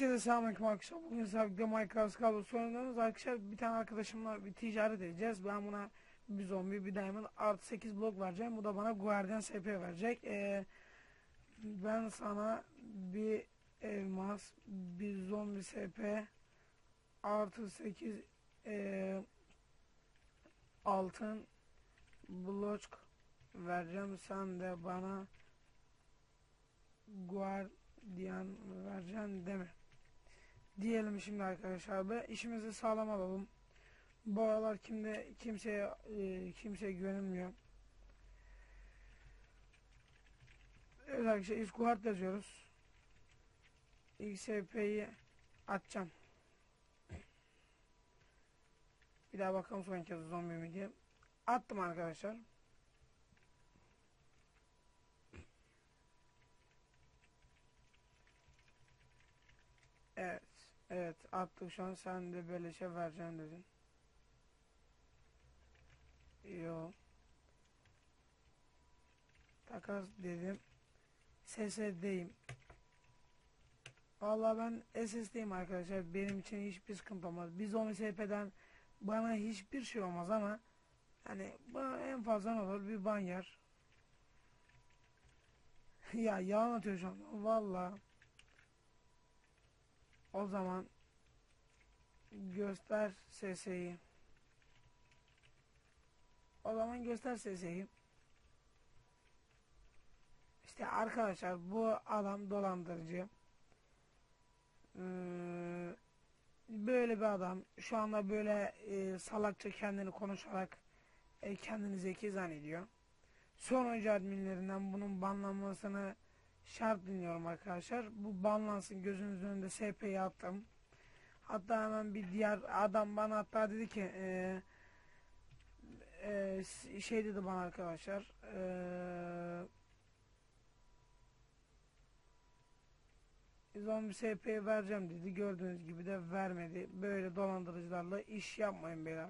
Herkese selamünaleyküm arkadaşlar. Bugün sabitli Minecraft kablosu oynuyoruz. Arkadaşlar bir tane arkadaşımla bir ticaret edeceğiz. Ben buna bir zombi, bir diamond artı 8 blok vereceğim. Bu da bana Guardian SP verecek. Ee, ben sana bir elmas, bir zombi SP artı 8 ee, altın blok vereceğim. Sen de bana Guardian vereceksin deme. Diyelim şimdi arkadaşlar be işimizi sağlam alalım. Bu aralar kimde kimseye e, kimseye güvenilmiyor. Evet arkadaşlar guard yazıyoruz. XP'yi atacağım. Bir daha bakalım son kez zombi mi diye. Attım arkadaşlar. Evet. Evet attık şu an sen de böyle şey vereceğim dedin. Yo. Takas dedim. SSD'yim. Vallahi ben SSD'yim arkadaşlar. Benim için hiçbir sıkıntı olmaz. Biz o MSP'den bana hiçbir şey olmaz ama hani en fazla ne olur bir ban yer. ya yalan atıyor şu an. Vallahi. O zaman göster SS'yi. O zaman göster SS'yi. İşte arkadaşlar bu adam dolandırıcı. Ee, böyle bir adam şu anda böyle e, salakça kendini konuşarak e, kendini zeki zannediyor. Son oyuncu adminlerinden bunun banlanmasını şart dinliyorum arkadaşlar. Bu banlansın gözünüzün önünde SP'yi attım. Hatta hemen bir diğer adam bana hatta dedi ki e, e, şey dedi bana arkadaşlar e, zombi SP vereceğim dedi. Gördüğünüz gibi de vermedi. Böyle dolandırıcılarla iş yapmayın beyler.